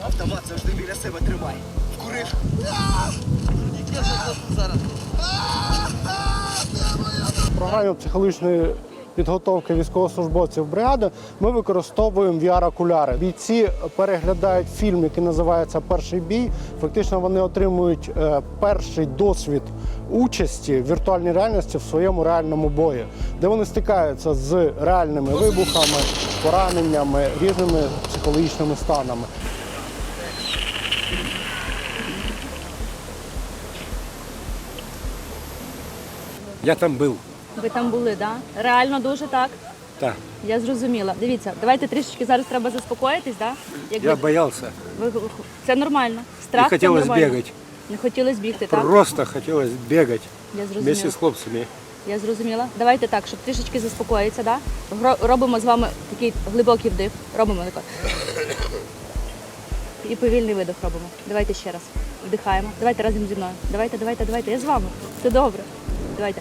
Автомат завжди біля себе тримай. Вкурив. В програмі психологічної підготовки військовослужбовців бригади ми використовуємо VR-окуляри. Бійці переглядають фільм, який називається Перший бій. Фактично вони отримують е, перший досвід участі в віртуальній реальності в своєму реальному бої, де вони стикаються з реальними вибухами, пораненнями, різними психологічними станами. Я там был. Ви там були, да? Реально дуже так. Да. Я зрозуміла. Дивіться, давайте трішечки зараз треба заспокоїтись, да? Як Я ви- боялся. ви- це нормально. Страх Не хотілося бігати. Не хотілося бігти, так? Просто хотелось бегать Я вместе зрозуміла. с хлопцами. Я зрозуміла. Давайте так, щоб трішечки заспокоїтися, да? Робимо з вами такий глибокий вдих. Робимо тако. І повільний видих робимо. Давайте ще раз. Вдихаємо. Давайте разом зі мною. Давайте, давайте, давайте. Я з вами. Все добре. Давайте.